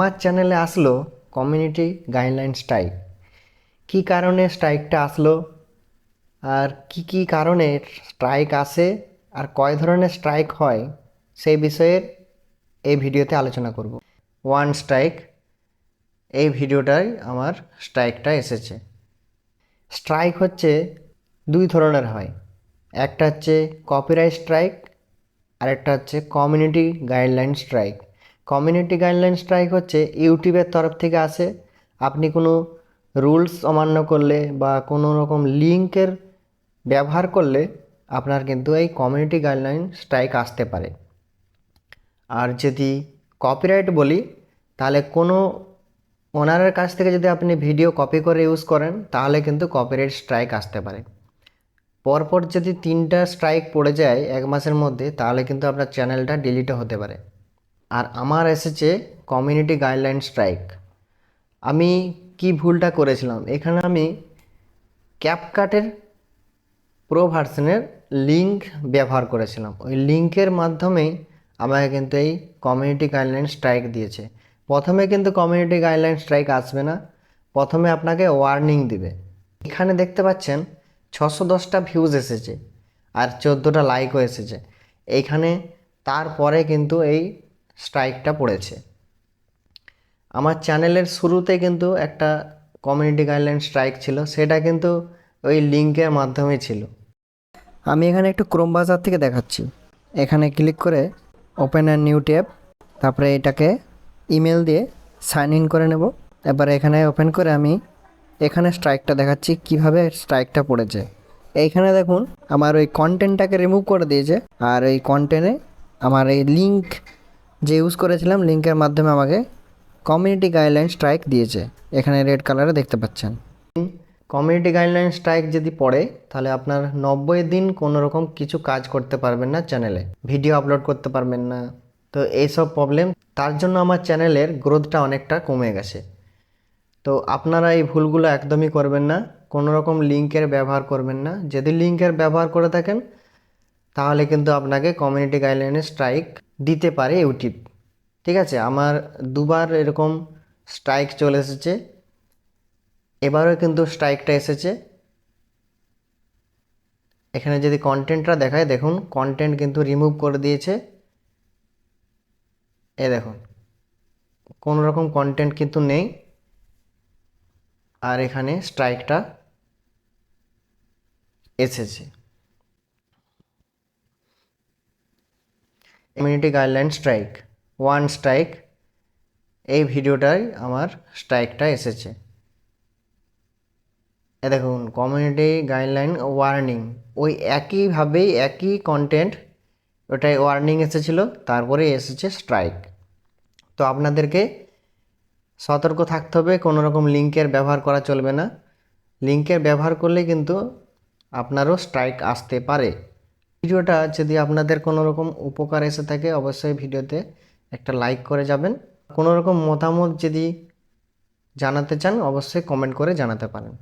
আমার চ্যানেলে আসলো কমিউনিটি গাইডলাইন স্ট্রাইক কী কারণে স্ট্রাইকটা আসলো? আর কি কি কারণে স্ট্রাইক আসে আর কয় ধরনের স্ট্রাইক হয়? সেই বিষয়ের এই ভিডিওতে আলোচনা করব। ওয়ান স্ট্রাইক এই ভিডিওটাই আমার স্ট্রাইকটা এসেছে। স্ট্রাইক হচ্ছে দুই ধরনের হয়। একটা হচ্ছে কপিরাইট স্ট্রাইক আর একটা হচ্ছে community guideline strike community guideline strike হচ্ছে ইউটিউবের তরফ থেকে আসে আপনি কোনো রুলস অমান্য করলে বা কোনো রকম লিঙ্কের ব্যবহার করলে আপনার কিন্তু এই কমিউনিটি গাইডলাইন স্ট্রাইক আসতে পারে। আর যদি কপিরাইট বলি, তাহলে কোনো ওনারের কাছ থেকে যদি আপনি ভিডিও কপি করে ইউজ করেন, তাহলে কিন্তু কপিরাইট স্ট্রাইক আসতে পারে। পরপর যদি তিনটা স্ট্রাইক পড়ে যায় এক মাসের মধ্যে, তাহলে কিন্তু আপনার চ্যানেলটা ডিলিটও হতে পারে। আর আমার এসেছে কমিউনিটি গাইডলাইন স্ট্রাইক আমি কি ভুলটা করেছিলাম? এখানে আমি ক্যাপকাটের প্রো ভার্সনের লিঙ্ক ব্যবহার করেছিলাম। ওই লিঙ্কের মাধ্যমেই আমাকে কিন্তু এই কমিউনিটি গাইডলাইন স্ট্রাইক দিয়েছে। প্রথমে কিন্তু কমিউনিটি গাইডলাইন স্ট্রাইক আসবে না। প্রথমে আপনাকে ওয়ার্নিং দিবে। এখানে দেখতে পাচ্ছেন ছশো দশটা ভিউজ এসেছে আর চোদ্দোটা লাইকও এসেছে। এইখানে তারপরে কিন্তু এই স্ট্রাইকটা পড়েছে। আমার চ্যানেলের শুরুতে কিন্তু একটা কমিউনিটি গাইডলাইন স্ট্রাইক ছিল, সেটা কিন্তু ওই লিঙ্কের মাধ্যমে ছিল। আমি এখানে একটু ক্রোম বাজার থেকে দেখাচ্ছি। এখানে ক্লিক করে ওপেন অ্যান্ড নিউ ট্যাব তারপরে এটাকে ইমেল দিয়ে সাইন ইন করে নেব। এবারে এখানে ওপেন করে আমি এখানে স্ট্রাইকটা দেখাচ্ছি, কীভাবে স্ট্রাইকটা পড়েছে। এইখানে দেখুন, আমার ওই কন্টেন্টটাকে রিমুভ করে দিয়েছে, আর এই কন্টেন্টে আমার এই লিঙ্ক যে ইউজ করেছিলাম লিঙ্কের মাধ্যমে আমাকে কমিউনিটি গাইডলাইন স্ট্রাইক দিয়েছে। এখানে রেড কালারে দেখতে পাচ্ছেন। কমিউনিটি গাইডলাইন স্ট্রাইক যদি পড়ে, তাহলে আপনার নব্বই দিন কোনো রকম কিছু কাজ করতে পারবেন না চ্যানেলে ভিডিও আপলোড করতে পারবেন না। তো এইসব প্রবলেম তার জন্য আমার চ্যানেলের গ্রোথটা অনেকটা কমে গেছে। তো আপনারা এই ভুলগুলো একদমই করবেন না। কোনো রকম লিঙ্কের ব্যবহার করবেন না। যদি লিঙ্কের ব্যবহার করে থাকেন তাহলে কিন্তু আপনাকে কমিউনিটি গাইডলাইনে স্ট্রাইক দিতে পারে ইউটিউব ঠিক আছে? আমার দুবার এরকম স্ট্রাইক চলে এসেছে। এবারও কিন্তু স্ট্রাইকটা এসেছে। এখানে যদি কন্টেন্টটা দেখায়, দেখুন কন্টেন্ট কিন্তু রিমুভ করে দিয়েছে। এ দেখুন কোনো রকম কন্টেন্ট কিন্তু নেই। আর এখানে স্ট্রাইকটা এসেছে। Community guideline strike one strike এই ভিডিওটাই আমার স্ট্রাইকটা এসেছে। এ দেখুন কমিউনিটি গাইডলাইন ওয়ার্নিং ওই একইভাবেই একই কন্টেন্ট ওটাই ওয়ার্নিং এসেছিল, তারপরে এসেছে স্ট্রাইক তো আপনাদেরকে সতর্ক থাকতে হবে কোনো রকম লিঙ্কের ব্যবহার করা চলবে না। লিঙ্কের ব্যবহার করলে কিন্তু আপনারও স্ট্রাইক আসতে পারে। ভিডিওটা যদি আপনাদের কোনো রকম উপকার এসে থাকে, অবশ্যই ভিডিওতে একটা লাইক করে যাবেন। কোনো রকম মতামত যদি জানাতে চান, অবশ্যই কমেন্ট করে জানাতে পারেন।